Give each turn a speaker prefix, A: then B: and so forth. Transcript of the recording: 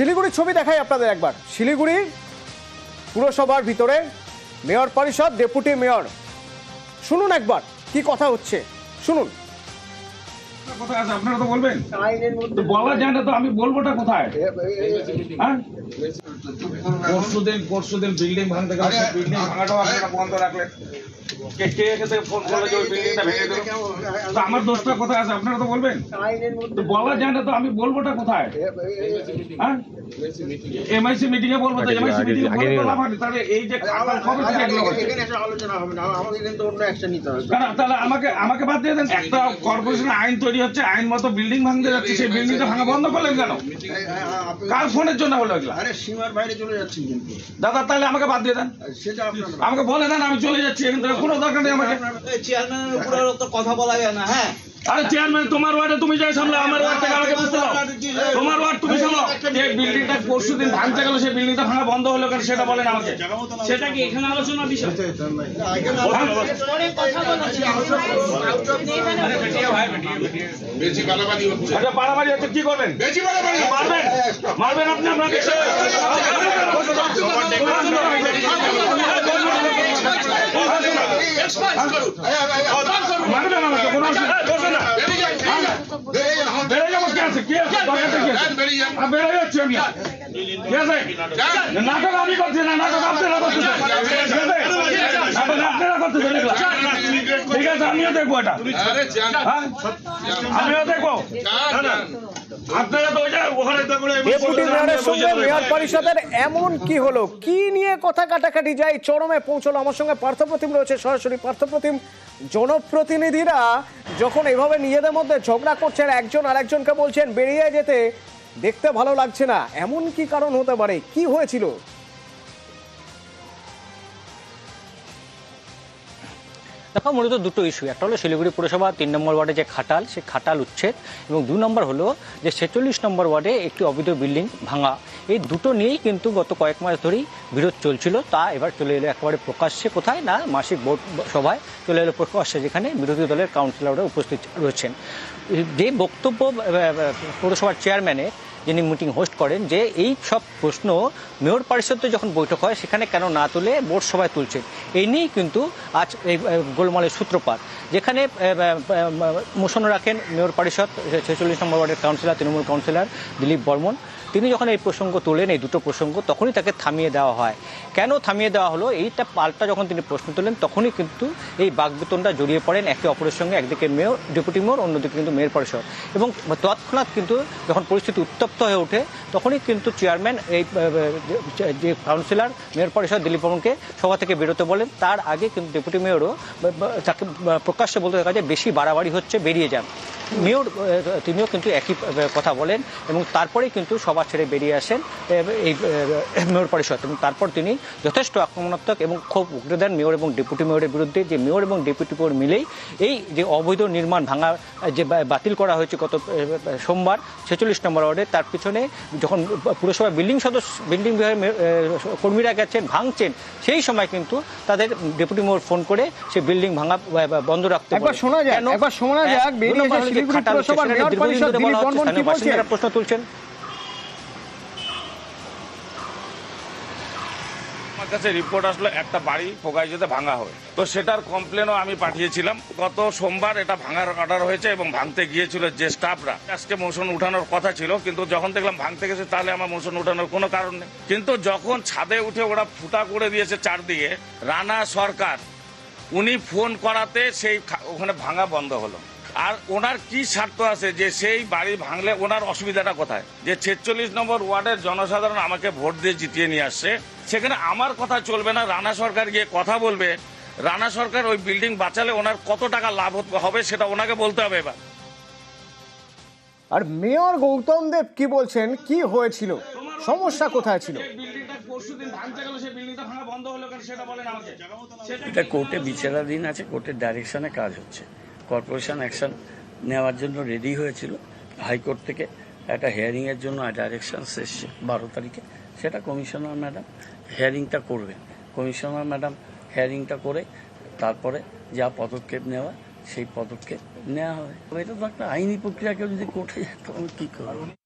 A: শিলিগুড়ির ছবি দেখাই আপনাদের একবার শিলিগুড়ি পুরসভার ভিতরে মেয়র পরিষদ ডেপুটি মেয়র শুনুন একবার কি কথা হচ্ছে শুনুন
B: আছে আপনারা তো বলবেন বলা যায় না তো আমি বলবোটা কোথায় হ্যাঁ পরশুদিন পরশুদিন বিল্ডিং ভাঙতে গেলে বিল্ডিং ভাঙাটাও আপনারা বন্ধ রাখলেন কে কে এসে ফোন করল যে ওই বিল্ডিংটা ভেঙে দিল তো আমার দোষটা কোথায় আছে আপনারা তো বলবেন তো বলা যায় না তো আমি বলবোটা কোথায় হ্যাঁ এমআইসি মিটিং এ বলব তো এমআইসি মিটিং এ বলব তাহলে এই যে কবে থেকে এগুলো হচ্ছে?
C: এখানে আলোচনা হবে না আমাকে কিন্তু অন্য অ্যাকশন নিতে হবে
B: না, তাহলে আমাকে আমাকে বাদ দিয়ে দেন একটা কর্পোরেশনের আইন তৈরি হচ্ছে আইন মতো বিল্ডিং ভাঙতে যাচ্ছে সেই বিল্ডিংটা ভাঙা বন্ধ করলেন কেন কার ফোনের জন্য হলো এগুলা
C: আরে সীমার বাইরে চলে যাচ্ছেন কিন্তু।
B: দাদা তাহলে আমাকে বাদ দিয়ে দেন।
C: সেটা আপনার
B: আমাকে বলে দেন আমি চলে যাচ্ছি এখান থেকে কোনো দরকার নেই আমাকে।
D: চেয়ারম্যানের উপরে তো কথা বলা যায় না হ্যাঁ?
B: আরে চেয়ারম্যান তোমার ওয়ার্ডে তুমি যাই সামলে আমার ওয়ার্ড থেকে আমাকে বুঝতে দাও। তোমার ওয়ার্ড তুমি সামলাও। যে বিল্ডিংটা পরশু দিন ভাঙতে গেল সেই বিল্ডিংটা ভাঙা বন্ধ হলো কেন সেটা বলেন আমাকে। সেটা কি এখানে আলোচনার বিষয়?
E: বেশি বাড়াবাড়ি হচ্ছে।
B: আচ্ছা পাড়াবাড়ি হচ্ছে কি করবেন?
E: বেশি বাড়াবাড়ি
B: মারবেন? মারবেন আপনি আপনাকে? মারবেন আমাকে কোনো অসুবিধা না
E: বেরিয়ে যান,
B: বেড়ে যাব কি আছে কি আছে? কি আছে।
E: যান, বেরিয়ে
B: যাচ্ছি আমি। ঠিক আছে? নাটক আমি করছি না নাটক আপনারা করতেছেন আপনারা করতেছেন আছে আমিও দেখব এটা। হ্যাঁ আমিও দেখব। আপনারা তো ওখানে
A: মেয়র পরিষদের এমন কি হলো? কি নিয়ে কথা কাটাকাটি যায়? চরমে পৌঁছলো। আমার সঙ্গে পার্থপ্রতিম রয়েছে সরাসরি পার্থপ্রতিম জনপ্রতিনিধিরা যখন এভাবে নিজেদের মধ্যে ঝগড়া করছেন একজন আরেকজনকে বলছেন বেরিয়ে যেতে দেখতে ভালো লাগছে না। এমন কি কারণ হতে পারে? কি হয়েছিল?
F: দেখো, মূলত দুটো ইস্যু একটা হলো শিলিগুড়ি পুরসভা, তিন নম্বর ওয়ার্ডে যে খাটাল সেই খাটাল উচ্ছেদ, এবং দু নম্বর হলো যে ছেচল্লিশ নম্বর ওয়ার্ডে একটি অবৈধ বিল্ডিং ভাঙা। এই দুটো নিয়েই কিন্তু গত কয়েক মাস ধরেই বিরোধ চলছিল। তা এবার চলে এলো একেবারে প্রকাশ্যে। কোথায়? না, মাসিক বোর্ড সভায় চলে এলো প্রকাশ্যে, যেখানে বিরোধী দলের কাউন্সিলররা উপস্থিত রয়েছেন। যে বক্তব্য পৌরসভার চেয়ারম্যানের যিনি মিটিং হোস্ট করেন, যে এই সব প্রশ্ন মেয়র পরিষদে যখন বৈঠক হয়, সেখানে কেন না তুলে বোর্ড সভায় তুলছে? এই নিয়েই কিন্তু আজ এই গোলমালের সূত্রপাত। যেখানে মোশন রাখেন মেয়র পরিষদ, ছেচল্লিশ নম্বর ওয়ার্ডের কাউন্সিলর তৃণমূল কাউন্সিলর দিলীপ বর্মন। তিনি যখন এই প্রসঙ্গ তোলেন, এই দুটো প্রসঙ্গ, তখনই তাকে থামিয়ে দেওয়া হয়। কেন থামিয়ে দেওয়া হলো? এইটা পাল্টা যখন তিনি প্রশ্ন তোলেন, তখনই কিন্তু এই বাগবেতনটা জড়িয়ে পড়েন একে অপরের সঙ্গে, একদিকে মেয়র, ডেপুটি মেয়র, অন্যদিকে কিন্তু মেয়র পরিষদ। এবং তৎক্ষণাৎ কিন্তু যখন পরিস্থিতি উত্তপ্ত হয়ে ওঠে, তখনই কিন্তু চেয়ারম্যান, এই যে- কাউন্সিলর, মেয়র পরিষদ দিলীপ বর্মনকে সভা থেকে বেরোতে বলেন। তার আগে কিন্তু ডেপুটি মেয়রও তাকে প্রকাশ্যে বলতে দেখা যায়, বেশি বাড়াবাড়ি হচ্ছে, বেরিয়ে যান। মেয়র তিনিও কিন্তু একই কথা বলেন এবং তারপরেই কিন্তু সভা ছেড়ে বেরিয়ে আসেন এই মেয়র পরিষদ এবং তারপর তিনি যথেষ্ট আক্রমণাত্মক এবং ক্ষোভ উগড়ে দেন মেয়র এবং ডেপুটি মেয়রের বিরুদ্ধে যে মেয়র এবং ডেপুটি মেয়র মিলেই এই যে অবৈধ নির্মাণ ভাঙা যে বাতিল করা হয়েছে গত সোমবার ছেচল্লিশ নম্বর ওয়ার্ডে তার পিছনে যখন পুরসভা বিল্ডিং সদস্য বিল্ডিং বিভাগের কর্মীরা গেছেন ভাঙছেন সেই সময় কিন্তু তাদের ডেপুটি মেয়র ফোন করে সেই বিল্ডিং ভাঙা বন্ধ রাখতে
A: একবার শোনা? একবার শোনা যাক, বেরিয়ে
F: নম্বর
A: এসে
F: হলো যে
A: শিলিগুড়ি পুরসভার মেয়র পরিষদ দিলীপ বর্মন কি বলছেন?
F: প্রশ্ন তুলছেন।
B: আমার কাছে রিপোর্ট আসলো একটা বাড়ি যেতে ভাঙা হয়। তো সেটার কমপ্লেনও আমি পাঠিয়েছিলাম। গত সোমবার এটা ভাঙার অর্ডার হয়েছে এবং ভাঙতে গিয়েছিল যে স্টাফরা আজকে মোশন উঠানোর কথা ছিল কিন্তু যখন দেখলাম ভাঙতে গেছে তাহলে আমার মোশন উঠানোর কোনো কারণ নেই। কিন্তু যখন ছাদে উঠে ওরা ফুটা করে দিয়েছে চারদিকে রানা সরকার উনি ফোন করাতে সেই ওখানে ভাঙা বন্ধ হলো। আর ওনার কি স্বার্থ আছে যে সেই বাড়ি ভাঙলে ওনার অসুবিধাটা কোথায়? যে ছেচল্লিশ নম্বর ওয়ার্ডের জনসাধারণ আমাকে ভোট দিয়ে জিতিয়ে নিয়ে আসছে সেখানে আমার কথা চলবে না রানা সরকার গিয়ে কথা বলবে। রানা সরকার ওই বিল্ডিং বাঁচালে ওনার কত টাকা লাভ হতে- হবে সেটা ওনাকে বলতে হবে এবার।
A: আর মেয়র গৌতম দেব কি বলছেন? কি হয়েছিল? সমস্যা কোথায় ছিল?
B: বিল্ডিংটা পরশুদিন ভাঙতে গেল সেই বিল্ডিংটা ভাঙা বন্ধ হলো কেন সেটা বলেন আমাকে।
G: এটা কোর্টে বিচারাধীন আছে কোর্টের ডাইরেকশনে কাজ হচ্ছে। কর্পোরেশন অ্যাকশন নেওয়ার জন্য রেডি হয়েছিল। হাইকোর্ট থেকে একটা হিয়ারিংয়ের জন্য ডাইরেকশন এসছে বারো তারিখে। সেটা কমিশনার ম্যাডাম হিয়ারিংটা করবেন কমিশনার ম্যাডাম হিয়ারিংটা করে তারপরে যা পদক্ষেপ নেওয়া, সেই পদক্ষেপ নেওয়া হবে। এটা তো একটা আইনি প্রক্রিয়া, কেউ যদি কোর্টে যায় আমি কী করব?